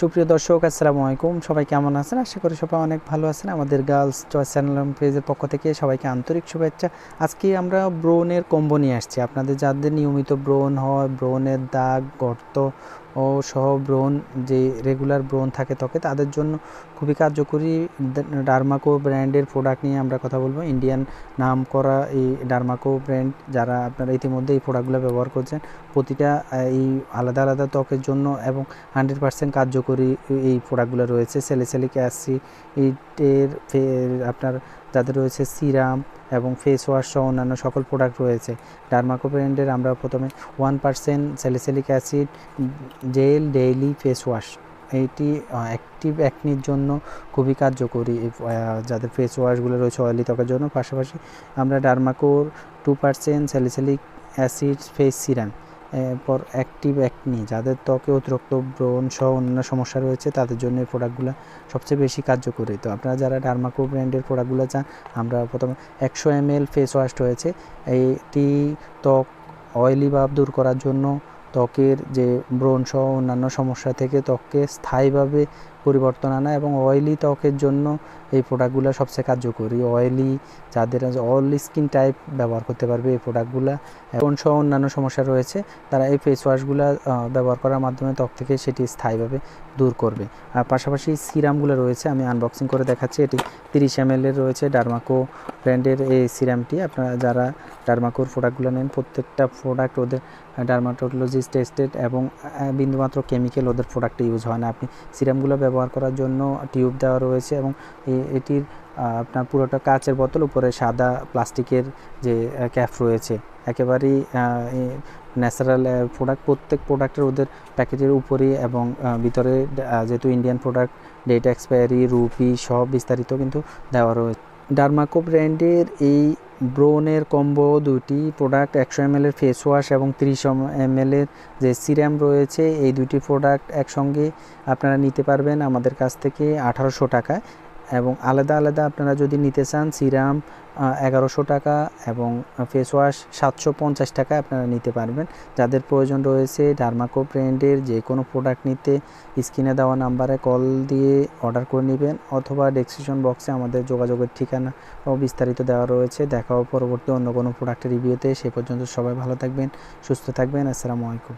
সুপ্রিয় দর্শক, আসসালামু আলাইকুম। সবাই কেমন আছেন? আশা করি সবাই অনেক ভালো আছেন। আমাদের গার্লস চয়েস চ্যানেল পেজের পক্ষ থেকে সবাইকে আন্তরিক শুভেচ্ছা। আজকে আমরা ব্রোনের কম্বো নিয়ে আসছি। আপনাদের যাদের নিয়মিত ব্রোন হয় ব্রোনের দাগ, গর্ত ও সহ ব্রণ যে রেগুলার ব্রণ থাকে ত্বকে, তাদের জন্য খুবই কার্যকরী ডার্মাকো ব্র্যান্ডের প্রোডাক্ট নিয়ে আমরা কথা বলব। ইন্ডিয়ান নাম করা এই ডার্মাকো ব্র্যান্ড যারা আপনারা ইতিমধ্যে এই প্রোডাক্টগুলো ব্যবহার করছেন, প্রতিটা এই আলাদা আলাদা ত্বকের জন্য এবং হান্ড্রেড পার্সেন্ট কার্যকরী এই প্রোডাক্টগুলো রয়েছে। স্যালিসিলিক অ্যাসিড এর আপনার যাদের রয়েছে সিরাম এবং ফেস ওয়াশ সহ অন্যান্য সকল প্রোডাক্ট রয়েছে। ডার্মাকো ব্র্যান্ডের আমরা প্রথমে one percent salicylic acid gel daily face wash এইটি অ্যাক্টিভ অ্যাকনির জন্য খুবই কার্যকরী যাদের ফেস ওয়াশগুলো রয়েছে অয়েলি ত্বকের জন্য। পাশাপাশি আমরা ডার্মাকোর two percent salicylic acid face serum এরপর অ্যাক্টিভ অ্যাকনি যাদের ত্বকে অতিরিক্ত ব্রণ সহ অন্যান্য সমস্যা রয়েছে, তাদের জন্য এই প্রোডাক্টগুলো সবচেয়ে বেশি কার্যকরী। তো আপনারা যারা ডার্মাকো ব্র্যান্ডের প্রোডাক্টগুলো চান, আমরা প্রথমে একশো এম এল ফেস ওয়াশ রয়েছে। এইটি ত্বক অয়েলি ভাব দূর করার জন্য ত্বকের যে ব্রণ সহ অন্যান্য সমস্যা থেকে ত্বককে স্থায়ীভাবে পরিবর্তন আনা এবং অয়েলি ত্বকের জন্য এই প্রোডাক্টগুলো সবচেয়ে কার্যকরী। অয়েলি যাদের অল স্কিন টাইপ ব্যবহার করতে পারবে এই প্রোডাক্টগুলো ব্রণ সহ অন্যান্য সমস্যা রয়েছে, তারা এই ফেস ওয়াশগুলো ব্যবহার করার মাধ্যমে ত্বক থেকে সেটি স্থায়ীভাবে দূর করবে। আর পাশাপাশি সিরামগুলো রয়েছে, আমি আনবক্সিং করে দেখাচ্ছি, এটি তিরিশ এম রয়েছে ডার্মাকো ব্র্যান্ডের এই সিরামটি আপনারা যারা ডার্মাকোর প্রোডাক্টগুলো নেন, প্রত্যেকটা প্রোডাক্ট ওদের ডার্মাটোলজিস্ট টেস্টেড এবং বিন্দুমাত্র কেমিক্যাল ওদের প্রোডাক্টে ইউজ হয় না। আপনি সিরামগুলো ব্যবহার করার জন্য টিউব দেওয়া রয়েছে এবং এটির আপনার পুরোটা কাচের বোতল, উপরে সাদা প্লাস্টিকের যে ক্যাপ রয়েছে। একেবারেই ন্যাচারাল প্রোডাক্ট, প্রত্যেক প্রোডাক্টের ওদের প্যাকেটের উপরেই এবং ভিতরে যেহেতু Indian product, date expiry, rupee সব বিস্তারিত কিন্তু দেওয়া রয়েছে ডার্মাকো ব্র্যান্ডের এই ব্রোনের কম্বো দুটি প্রোডাক্ট একশো এম এর ফেস ওয়াশ এবং ত্রিশ এম এর যে সিরাম রয়েছে, এই দুটি প্রোডাক্ট একসঙ্গে আপনারা নিতে পারবেন আমাদের কাছ থেকে আঠারোশো টাকায়। এবং আলাদা আলাদা আপনারা যদি নিতে চান, সিরাম এগারোশো টাকা এবং ফেস ওয়াশ সাতশো পঞ্চাশ টাকা আপনারা নিতে পারবেন। যাদের প্রয়োজন রয়েছে ডার্মাকো ব্র্যান্ডের যে কোনো প্রোডাক্ট নিতে, স্ক্রিনে দেওয়া নাম্বারে কল দিয়ে অর্ডার করে নেবেন অথবা ডেসক্রিপশন বক্সে আমাদের যোগাযোগের ঠিকানা ও বিস্তারিত দেওয়া রয়েছে। দেখা হবে পরবর্তী অন্য কোনো প্রোডাক্টের রিভিউতে সে পর্যন্ত সবাই ভালো থাকবেন, সুস্থ থাকবেন। আসসালামু আলাইকুম।